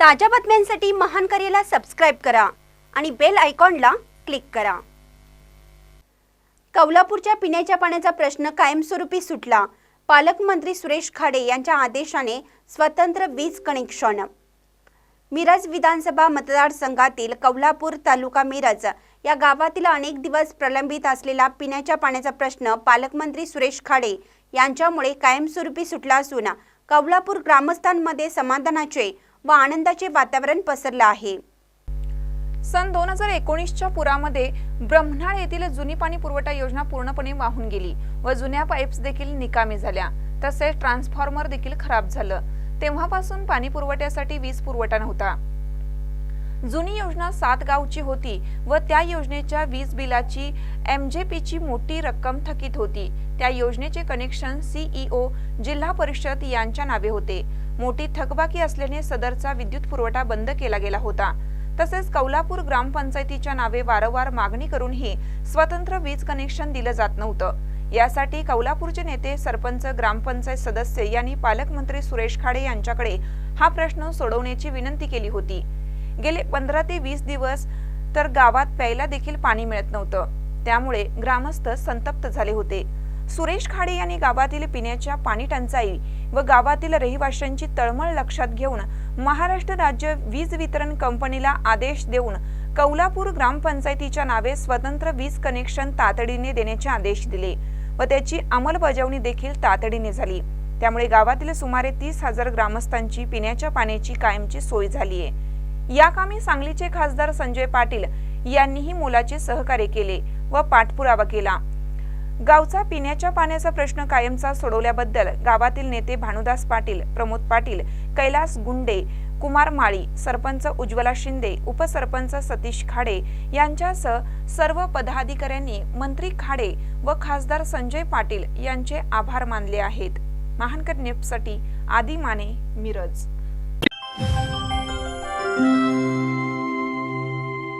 ताज्या बातम्यांसाठी महान करेला सबस्क्राईब करा आणि बेल आयकॉनला क्लिक करा. कौलापूरच्या पिण्याच्या पाण्याचा प्रश्न कायमस्वरूपी सुटला. पालकमंत्री सुरेश खाडे यांच्या आदेशाने स्वतंत्र वीज कनेक्शन मिरज विधानसभा मतदारसंघातील कौलापूर तालुका मिरज या गावातील अनेक दिवस प्रलंबित असलेला पिण्याच्या पाण्याचा प्रश्न पालकमंत्री सुरेश खाडे यांच्यामुळे कायमस्वरूपी सुटला असून कौलापूर ग्रामस्थांमध्ये समाधानाचे व आनंदाचे वातावरण पसरलं आहे. सन दोन हजार एकोणीसच्या पुरामध्ये ब्रह्माळ येथील जुनी पाणी पुरवठा योजना पूर्णपणे वाहून गेली व जुन्या पाईप्स देखील निकामी झाल्या. तसेच ट्रान्सफॉर्मर देखील खराब झालं. तेव्हापासून पाणी पुरवठ्यासाठी वीज पुरवठा नव्हता. जुनी योजना सात गावची होती व त्या योजनेच्या वीज बिलाची एमजेपीची मोठी रक्कम थकीत होती. त्या योजनेचे कनेक्शन सीईओ जिल्हा परिषद यांच्या नावे होते. मोठी थकबाकी असल्याने सदरचा विद्युत पुरवठा बंद केला गेला होता. तसेच कौलापूर ग्रामपंचायतीच्या नावे वारंवार मागणी करूनही स्वतंत्र वीज कनेक्शन दिलं जात नव्हतं. यासाठी कौलापूरचे नेते सरपंच ग्रामपंचायत सदस्य यांनी पालकमंत्री सुरेश खाडे यांच्याकडे हा प्रश्न सोडवण्याची विनंती केली होती. गेले पंधरा ते वीस दिवस तर गावात प्यायला देखील पाणी मिळत नव्हतं. त्यामुळे ग्रामस्थ संतप्त झाले होते. सुरेश खाडे यांनी गावातील पिण्याच्या पाणी टंचाई व गावातील रहिवाशांची तळमळ लक्षात घेऊन महाराष्ट्र राज्य वीज वितरण कंपनीला आदेश देऊन कौलापूर ग्रामपंचायतीच्या नावे स्वतंत्र वीज कनेक्शन तातडीने देण्याचे आदेश दिले व त्याची अंमलबजावणी देखील तातडीने झाली. त्यामुळे गावातील सुमारे तीस हजार ग्रामस्थांची पिण्याच्या पाण्याची कायमची सोय झाली आहे. या कामी सांगलीचे खासदार संजय पाटील यांनीही मोलाचे सहकार्य केले व पाठपुरावा केला. गावचा पिण्याच्या पाण्याचा प्रश्न कायमचा सोडवल्याबद्दल गावातील नेते भानुदास पाटील प्रमोद पाटील कैलास गुंडे कुमार माळी सरपंच उज्ज्वला शिंदे उपसरपंच सतीश खाडे यांच्यासह सर्व पदाधिकाऱ्यांनी मंत्री खाडे व खासदार संजय पाटील यांचे आभार मानले आहेत. महानकर न्यूजसाठी आदी माने मिरज.